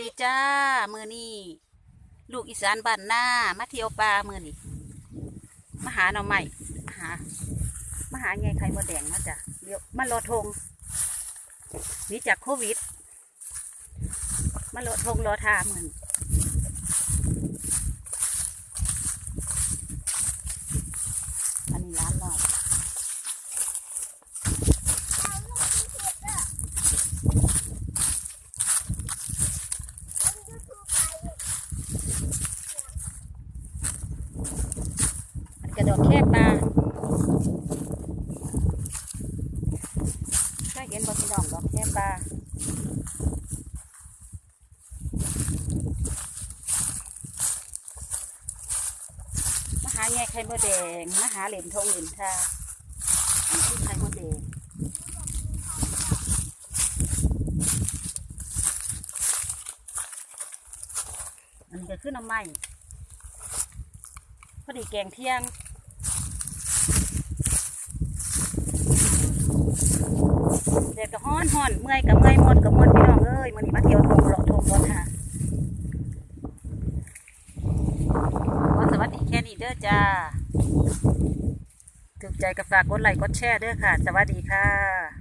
ดีจ้า มือนี่ลูกอีสานบ้านหน้ามาเที่ยวปลามือนี่มาหาหน่อไม้มาหามาหาไงไข่มดแดงมาจ้ะเดี๋ยวมารอทงนี่จากโควิด มารอทงรอทามือนอันนี้ร้านหน่อย มัน กระโดดแคบมาก็เห็นบอพี่น้องดอกแคบปลามาหาแง่ไข่มดแดงมาหาเหรียญทองเหรียญทาคือไข่มดแดงอันนี้ก็คือน้ำไม้พอดีแกงเที่ยง เด็ ก็ฮ้อนฮ้อนเมื่อยก็เมื่อยหมดก็มวนพี่น้องเอ้ยมันนี้มาเที่ยวทงหลาะทงบนค่ะขอสวัสดีแค่นี้เด้อจ้าถูกใจกับฝากกดไลค์กดแชร์เด้อค่ะ สวัสดีค่ะ